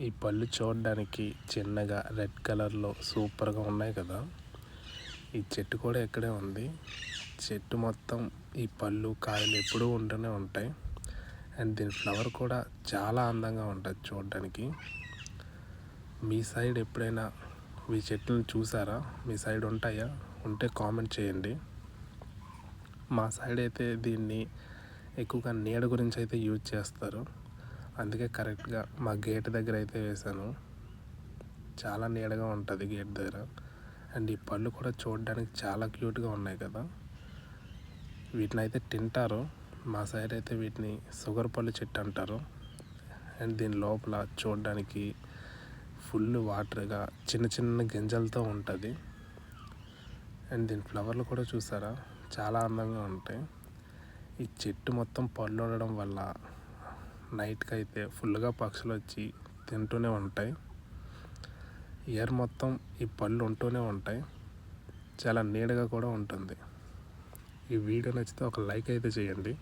ఈ పళ్ళు చూడడానికి చిన్నగా రెడ్ కలర్లో సూపర్గా ఉన్నాయి కదా. ఈ చెట్టు కూడా ఇక్కడే ఉంది. చెట్టు మొత్తం ఈ పళ్ళు కాయలు ఎప్పుడూ ఉంటూనే ఉంటాయి. అండ్ దీని ఫ్లవర్ కూడా చాలా అందంగా ఉంటుంది చూడడానికి. మీ సైడ్ ఎప్పుడైనా ఈ చెట్లను చూసారా? మీ సైడ్ ఉంటాయా? ఉంటే కామెంట్ చేయండి. మా సైడ్ అయితే దీన్ని ఎక్కువగా నీడ గురించి అయితే యూజ్ చేస్తారు. అందుకే కరెక్ట్గా మా గేట్ దగ్గర అయితే వేశాను చాలా నీడగా ఉంటుంది గేట్ దగ్గర. అండ్ ఈ పళ్ళు కూడా చూడడానికి చాలా క్యూట్గా ఉన్నాయి కదా. వీటిని అయితే తింటారు. మా సైడ్ అయితే వీటిని షుగర్ పళ్ళు చెట్టు అంటారు. అండ్ దీని లోపల చూడడానికి ఫుల్ వాటర్గా చిన్న చిన్న గింజలతో ఉంటుంది. అండ్ దీని ఫ్లవర్లు కూడా చూసారా? చాలా అందంగా ఉంటాయి. ఈ చెట్టు మొత్తం పళ్ళు ఉండడం వల్ల నైట్కి అయితే ఫుల్గా పక్షులు వచ్చి తింటూనే ఉంటాయి. ఇయర్ మొత్తం ఈ పళ్ళు ఉంటూనే ఉంటాయి. చాలా నీడగా కూడా ఉంటుంది. ఈ వీడియో నచ్చితే ఒక లైక్ అయితే చేయండి.